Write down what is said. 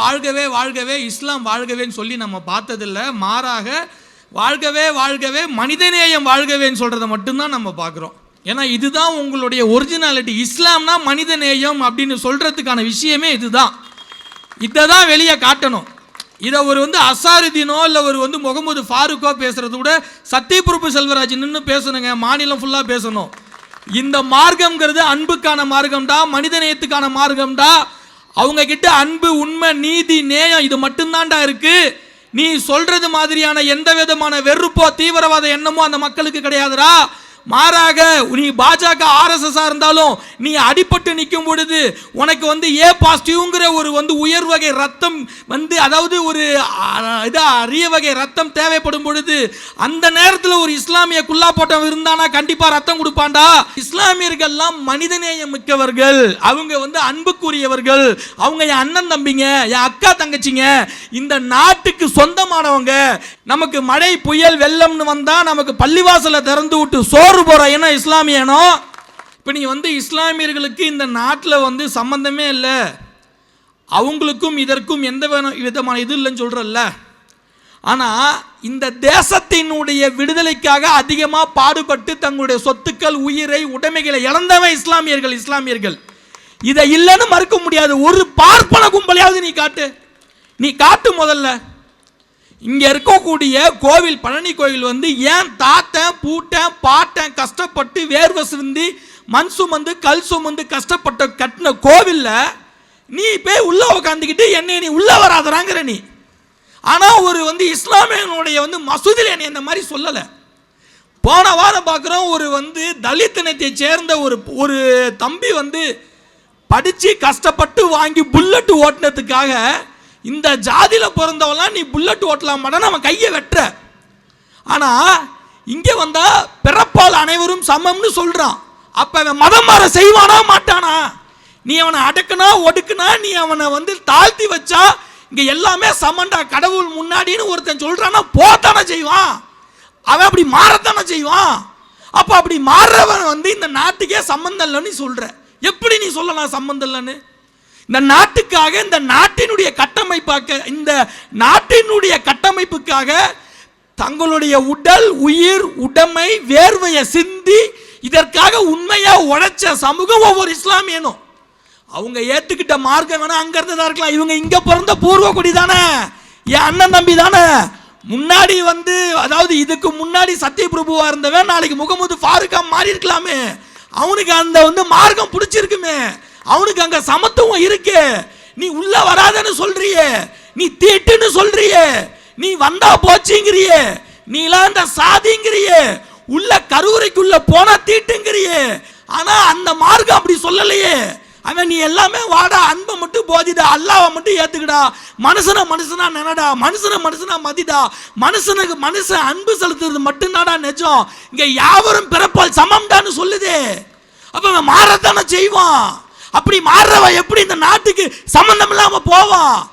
வாழ்கவே வாழ்கவே இஸ்லாம் வாழ்கவேன்னு சொல்லி நம்ம பார்த்ததில்ல. மாறாக வாழ்கவே வாழ்கவே மனிதநேயம் வாழ்கவேன்னு சொல்கிறத மட்டும்தான் நம்ம பார்க்குறோம். ஏன்னா இதுதான் உங்களுடைய ஒரிஜினாலிட்டி இஸ்லாம்னா மனிதநேயம் அப்படின்னு சொல்கிறதுக்கான விஷயமே இதுதான். இதை தான் வெளியே காட்டணும். இதை ஒரு வந்து அசாருதீனோ இல்லை ஒரு வந்து முகமது ஃபாருக்கோ பேசுகிறத விட சத்தியபிரபு செல்வராஜ் நின்று பேசணுங்க. மாநிலம் ஃபுல்லாக பேசணும். இந்த மார்க்கம்ங்கிறது அன்புக்கான மார்க்கம்டா மனிதநேயத்துக்கான மார்க்கம்டா அவங்க கிட்ட அன்பு உண்மை நீதி நேயம் இது மட்டும்தான்டா இருக்கு. நீ சொல்றது மாதிரியான எந்த விதமான வெறுப்போ தீவிரவாத எண்ணமோ அந்த மக்களுக்கு கிடையாதுடா. மாறாக நீ பாஜக ஆர்எஸ்எஸ்ஸாக இருந்தாலும் நீ அடிபட்டு நிற்கும் பொழுது உனக்கு வந்து ஏ பாசிட்டிவ்ங்கிற ஒரு வந்து உயர் வகை ரத்தம் வந்து அதாவது ஒரு இதாக அரிய வகை ரத்தம் தேவைப்படும் பொழுது அந்த நேரத்தில் ஒரு இஸ்லாமிய குல்லா போட்டவன் இருந்தானா கண்டிப்பாக ரத்தம் கொடுப்பான்டா. இஸ்லாமியர்கள்லாம் மனிதநேயம் மிக்கவர்கள் அவங்க வந்து அன்புக்குரியவர்கள். அவங்க என் அண்ணன் தம்பிங்க என் அக்கா தங்கச்சிங்க இந்த நாட்டுக்கு சொந்தமானவங்க. நமக்கு மழை புயல் வெள்ளம்னு வந்தால் நமக்கு பள்ளிவாசலை திறந்து விட்டு சோ சோறு போகிற இனம் இஸ்லாமிய இனம். இப்போ நீ வந்து இஸ்லாமியர்களுக்கு இந்த நாட்டில் வந்து சம்மந்தமே இல்லை. அவங்களுக்கும் இதற்கும் எந்த விதமான இது இல்லைன்னு சொல்கிறல்ல ஆனால் இந்த தேசத்தினுடைய விடுதலைக்காக அதிகமாக பாடுபட்டு தங்களுடைய சொத்துக்கள் உயிரை உடைமைகளை இழந்தவன் இஸ்லாமியர்கள் இஸ்லாமியர்கள். இதை இல்லைன்னு மறுக்க முடியாது. ஒரு பார்ப்பன கும்பலையாவது நீ காட்டு. நீ காட்டு முதல்ல. இங்க இருக்கக்கூடிய கோவில் பழனி கோவில் வந்து ஏன் தாத்தன் பூட்டன் பாட்டன் கஷ்டப்பட்டு வேர்வை சிந்தி மண் சுமந்து கல் சுமந்து கஷ்டப்பட்ட கட்டின கோவில்ல நீ போய் உள்ள உக்காந்துக்கிட்டு என்னை நீ உள்ள வராதராங்கிற நீ. ஆனா ஒரு வந்து இஸ்லாமியனுடைய வந்து மசூதியில் என்னை இந்த மாதிரி சொல்லலை. போன வாரம் பார்க்குறோம் ஒரு வந்து தலித் இனத்தை சேர்ந்த ஒரு ஒரு தம்பி வந்து படித்து கஷ்டப்பட்டு வாங்கி புல்லட்டு ஓட்டினதுக்காக இந்த ஜாதியில் பிறந்தவன்லாம் நீ புல்லட் ஓட்டலாம் மாட்டான்னு அவன் கையை வெட்டுற. ஆனால் இங்கே வந்தால் பிறப்பால் அனைவரும் சமம்னு சொல்கிறான் அப்போ அவன் மதம் மாற செய்வானா மாட்டானா? நீ அவனை அடக்குனா ஒடுக்குனா நீ அவனை வந்து தாழ்த்தி வச்சா இங்கே எல்லாமே சமண்டா கடவுள் முன்னாடின்னு ஒருத்தன் சொல்கிறான்னா போத்தானே செய்வான். அவன் அப்படி மாறத்தானே செய்வான். அப்போ அப்படி மாறுறவன் வந்து இந்த நாட்டுக்கே சம்மந்தம் இல்லைன்னு சொல்கிற எப்படி நீ சொல்லலாம் சம்மந்தம் இல்லைன்னு? இந்த நாட்டுக்காக இந்த நாட்டினுடைய கட்டமைப்பாக இந்த நாட்டினுடைய கட்டமைப்புக்காக தங்களுடைய உடல் உயிர் உடைமை வேர்வையை சிந்தி இதற்காக உண்மையா உழைச்ச சமூகம் ஒவ்வொரு இஸ்லாமியனும். அவங்க ஏத்துக்கிட்ட மார்க்கம் வேணா அங்க தான் இருக்கலாம். இவங்க இங்க பிறந்த பூர்வக்குடி தானே. என் அண்ணன் தம்பி தானே. முன்னாடி வந்து அதாவது இதுக்கு முன்னாடி சத்யபிரபுவா இருந்தவன் நாளைக்கு முகமது ஃபாருக்கா மாறி இருக்கலாமே. அவனுக்கு அந்த வந்து மார்க்கம் பிடிச்சிருக்குமே. அவனுக்கு அங்க சமத்துவம் இருக்கு. நீ உள்ள வராதன்னு சொல்றிய. நீ தீட்டுன்னு சொல்றிய. நீ வந்தா போச்சுங்கிறிய. நீலாம் இந்த சாதிங்கிறியே. உள்ள கருவறைக்குள்ள போனா தீட்டுங்கிறியே. ஆனா அந்த மார்க்கம் அப்படி சொல்லலையே. அவன் நீ எல்லாமே வாடா அன்பை மட்டும் போதிடா அல்லாவை மட்டும் ஏத்துக்கடா. மனுஷனை மனுஷனா நினடா மனுஷனை மனுஷனா மதிடா. மனுஷனுக்கு மனுஷன் அன்பு செலுத்துறது மட்டும்தாடா நிஜம். இங்க யாவரும் பிறப்பால் சமம்டான்னு சொல்லுதே. அப்ப அவன் மாறத்தானே செய்வான். அப்படி மாறுறவன் எப்படி இந்த நாட்டுக்கு சம்பந்தம் இல்லாம போவான்?